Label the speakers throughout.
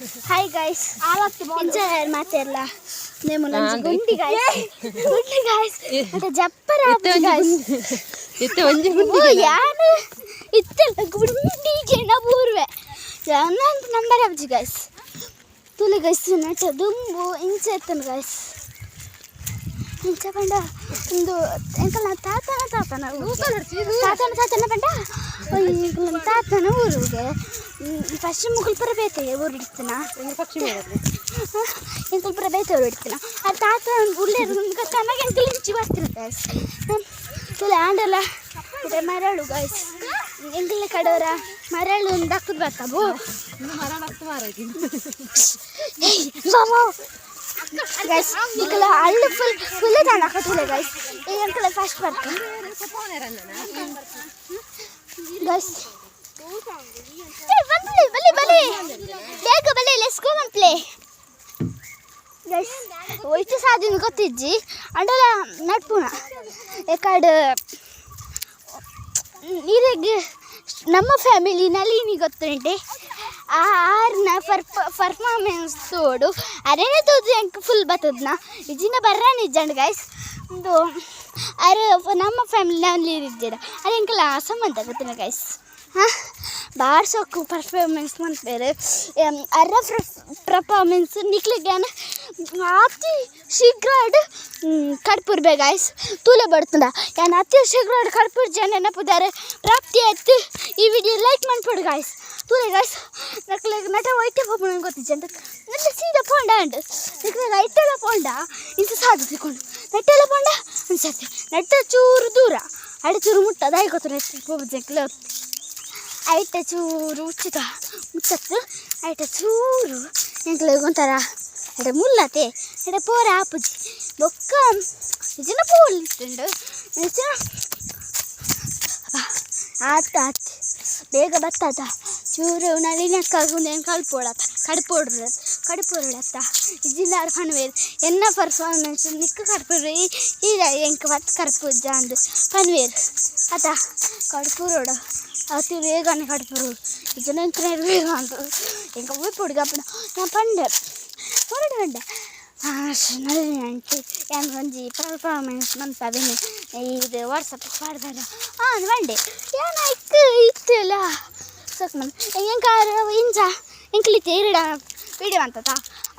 Speaker 1: Hi guys ಇಂಜರ್ ಮಾತೆಲ್ಲ name ಗುಂಡಿ guys ಗುಂಡಿ ಗಾಯ್ಸ್ ಮತ್ತೆ ಜಪ್ಪರ ಗಾಯ್ಸ್
Speaker 2: ಇತ್ತೆ ಒಂಜಿ
Speaker 1: ಗುಂಡಿ ಯಾನ ಇತ್ತೆ ಗುಂಡಿ ಜನ ಪೂರ್ವೆ ಜನ ನಂಬರ್ ಅಬ್ಜಿ ಗಾಯ್ಸ್ ತುಲೆ ಗಾಯ್ಸ್ ನಟ ದುಂಬು ಇಂಚ ಎತ್ತನ ಗಾಯ್ಸ್ ಇಂಚ ಪಂಡ ಇಂದು ಎಂಕಲ ತಾತನ ತಾತನ ತಾತನ ತಾತನ ಪಂಡ ತಾತನ ಊರಿಗೆ ಫಸ್ಟ್ ಮುಗುಲ್ಪುರ ಬೇತೆಗೆ ಊರು ಇಡ್ತೀನ
Speaker 2: ಪಕ್ಷಿ ಮೇಡಮ್
Speaker 1: ಎಂಕಲ್ ಪುರ ಬೇತೆ ಊರು ಇಡ್ತೀನ ಆ ತಾತ ಉಳ್ಳೆ ಕನಗೆ ಎಂಕಲ್ ಇಂಚಿ ಬರ್ತೀನಿ ಗೈಸ್ ತುಲೆ ಆಂಡಲ್ಲ ಇದೆ ಮರಳು ಗೈಸ್ ಎಂಕಲ್ ಕಡವರ ಮರಳು ದಕ್ಕದ್ ಬರ್ತಾವು
Speaker 2: ಮರ ನತ್ತು ಮಾರೈತಿ
Speaker 1: ಗೈಸ್ ಈಗಲ ಹಳ್ಳಿ ಫುಲ್ ಫುಲ್ ದಾನ ಹಾಕತ್ತಲೆ ಗೈಸ್ ಈಗ ಎಂಕಲ್ ಫಸ್ಟ್ ಬರ್ತೀನಿ ಗೈಸ್ ಬೇಗ ಬಲ್ಲಿ and ಪ್ಲೇ ಗೈಸ್ ಒಯ್ತು ಸಾದಿನ ಗೊತ್ತಿಜ್ಜಿ ಅಂಡಲ ನಡ್ಪುನ. ಎಕಡೆ ನೀರಿಗೆ ನಮ್ಮ ಫ್ಯಾಮಿಲಿನಲ್ಲಿ ನೀ ಗೊತ್ತುಂಟೆ? ಆರ್ನ ಪರ್ಫ ಪರ್ಫಾರ್ಮೆನ್ಸ್ ತೋಡು. ಅರೇನೆ ತೋದು ಎಂಕ್ ಫುಲ್ ಬತ್ತದ್ನ? ಇಜಿನ ಬರ್ರ ನಿಜಂಡ್ ಗೈಸ್ ಒಂದು, ಅರೆ, ನಮ್ಮ ಫ್ಯಾಮಿಲಿನಲ್ಲಿ ಇದ್ದೀರ. ಅದು ಎಂಕಲ್ಲ ಸಂಬಂಧ ಗೊತ್ತಿಲ್ಲ ಗೈಸ್ ಹಾಂ? ಬಾಡ್ಸೋಕು ಪರ್ಫಾರ್ಮೆನ್ಸ್ ಮಾಡ್ತಾರೆ ಅರ್ರ ಪರ್ಫಾರ್ಮೆನ್ಸ್ ನಿಕ್ಲಿಗೇನೆ ಅತಿ ಶೀಘ್ರ ಕಡ್ಪುರ್ಬೇ ಗಾಯ್ಸ್ ತೂಲೆ ಬರ್ತದ ಏನು ಅತಿ ಶೀಘ್ರ ಕಡ್ಪುರ್ ಜನ ನೆನಪಿದ್ದಾರೆ. ಪ್ರಾಪ್ತಿ ಆಯ್ತು. ಈ ವಿಡಿಯೋ ಲೈಕ್ ಮಾಡ್ಬಿಡು ಗಾಯ್ಸ್ ತೂಲೆ ಗಾಯ್ಸ್ ನಕ್ಲೆ, ನಟ ವೈಟೆ ಪಾಪಣ ಗೊತ್ತಿದ್ದೆ ಅಂತ. ನಟ ಸೀದಾ ಪೋಂಡ ಅಂಡ್, ನಿಕ್ಲೆ ಐಟೆಲ್ಲ ಪೋಂಡ. ಇಂತ ಸಾಧು ತಿಕೊಂಡು ನಟ್ಟೆಲ್ಲ ಪೋಂಡ? ಅನ್ಸತ್ತೆ. ನಟ್ಟ ಚೂರು ದೂರ. ಅಡಿ ಚೂರು ಮುಟ್ಟ. ಆಯ್ ಗೊತ್ತು ನೆಟ್ಟ ಹೋಗ್ಬೇಕಲ್ಲ ಐಟ ಚೂರು ಉಚಿತ ಮುಚ್ಚತ್ತು ಐಟ ಚೂರು ಎಂಕ್ಲೆ ಒಂಥರ ಎಡೆ ಮುಲ್ಲತೆ ಎಡೆ ಪೋರ ಆಪುಜಿ ಬೊಕ್ಕ ನಿಜನ ಪೋಲ್ ಇತ್ತುಂಡು ನಿಜ ಆತ ಆತ್ ಬೇಗ ಬತ್ತದ ಚೂರು ನಳಿನಕ್ಕಾಗುಂದೇನು ಕಳ್ಪೋಳತ್ತ ಕಡ್ಪೋಡ್ರ ಕಡ್ಪೋಡತ್ತ ಇಜಿಂದಾರ ಪನ್ವೇರ್ ಎನ್ನ ಪರ್ಫಾರ್ಮೆನ್ಸ್ ನಿಕ್ಕ ಕಡ್ಪೋಡ್ರಿ ಈಗ ಎಂಕ ಬತ್ ಕರ್ಪುಜ್ಜ ಅಂದು ಪನ್ವೇರ್ ಅತ ಕಡ್ಪೂರೋಡ అతి వేగాన్ని గడిపారు ఇక నేను వేగా అంటారు ఇంకా ఇప్పుడు కాబట్టి నా పండు పండు అంటే ಏನು ಒಂಜಿ ಪರ್ಫಾರ್ಮೆನ್ಸ್ ಮಂತವೇನೆ ಇದು ವಾಟ್ಸಪ್ ಮಾಡ್ದಾರ ಹಾಂ ಬಂಡೆ ಏನು ಇತ್ತು ಇತ್ತಲ್ಲ ಸಕ್ ನಮ್ ಹೆಂಗಾರು ಇಂಚ ಹೆಂಗ್ಲಿತ್ತೆ ಇರಡ ವಿಡಿಯೋ ಅಂತದ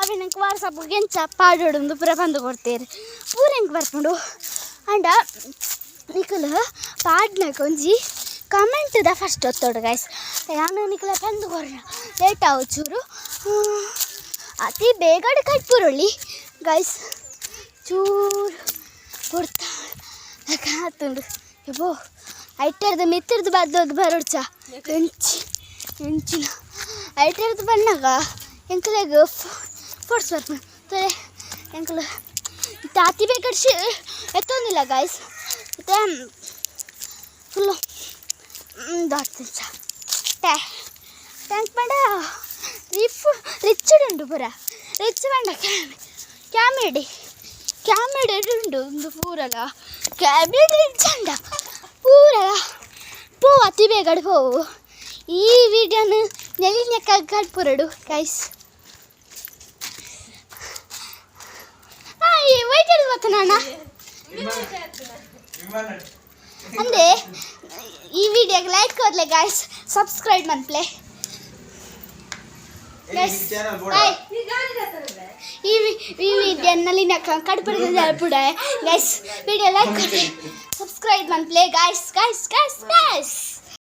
Speaker 1: ಅವೆ ನಂಗೆ ವಾಟ್ಸಪ್ಗೆ ಎಂಚ ಪಾಡೋಡೊಂದು ಪೂರ ಬಂದು ಕೊಡ್ತೀರಿ ಪೂರ ಹೆಂಗೆ ಬರ್ಕೊಂಡು ಅಂಡ ನಿಖಲ್ ಪಾಡ್ನಕ್ಕೆ ಒಂಜಿ ಕಮೆಂಟ್ ದ ಫಸ್ಟ್ ಒತ್ತೋಡು ಗೈಸ್ ನಾನು ನಿಖಲ ಬಂದು ಕೊಡ್ರ ಲೇಟ್ ಆವು ಚೂರು ಹ್ಮ್. ಅತಿ ಬೇಗಡೆ ಕಟ್ಪುರುಳ್ಳಿ ಗೈಸ್ ಚೂರು ಕೊಡ್ತಾ ಕಾತುಂಡು ಯಬ್ಬೋ ಐಟರ್ದು ಮಿತ್ರದ್ದು ಬದ್ದೋದು ಬರೋಡ್ಚ ಎಂಚಿ ಎಂಚಿನ ಐಟರ್ದು ಬಣ್ಣಾಗ ಎಂಕಲೆಗ ಫೋರ್ಸ್ ಬರ್ಪ ತಲೆ ಎಂಕಲ ತಾತಿ ಬೇಕಡ್ಸಿ ಎತ್ತೊಂದಿಲ್ಲ ಗೈಸ್ ಮತ್ತೆ ಫುಲ್ಲು ದಾಟ್ತಿಂಚ ಟ್ಯಾ ಟ್ಯಾಂಕ್ ಬೇಡ ರಿಫ್ ರಿಚ್ಚಡ್ ಉಂಟು ಪೂರ ರಿಚ್ ಬೇಡ ಕ್ಯಾಮೆ ಕ್ಯಾಮಿಡಿ ಕ್ಯಾಮಿಡಿ ಉಂಟು ಒಂದು ಪೂರಲ ಕ್ಯಾಮಿಡಿ ರಿಚ್ ಅಂಡ ಪೂರಲ ಪೋ ಅತಿ ಬೇಗಡ ಪೋವು ಈ ವಿಡಿಯೋನ ನೆಲಿನೆಕ್ಕಾಗಿ ಕಟ್ಪುರಡು ಗೈಸ್ ವೈಟ್ ಗೊತ್ತ ನಾನ ಅಂದೆ ಈ ವಿಡಿಯೋಗೆ ಲೈಕ್ ಕೊಡ್ಲೆ ಗಾಯ್ಸ್ ಸಬ್ಸ್ಕ್ರೈಬ್ ಮನ್ಪ್ಲೆ ಬಾಯ್ ಈ ವಿ- ಈ ವಿಡಿಯೋನಲ್ಲಿ ನಾ ಕಡ್ಪಡಿದ ಪುಡ ಗೈಸ್ ವಿಡಿಯೋ ಲೈಕ್ ಕೊಡಿ ಸಬ್ಸ್ಕ್ರೈಬ್ ಮನ್ಪ್ಲೆ ಗಾಯ್ಸ್ ಗಾಯ್ಸ್ ಗಾಯ್ಸ್ ಗಾಯ್ಸ್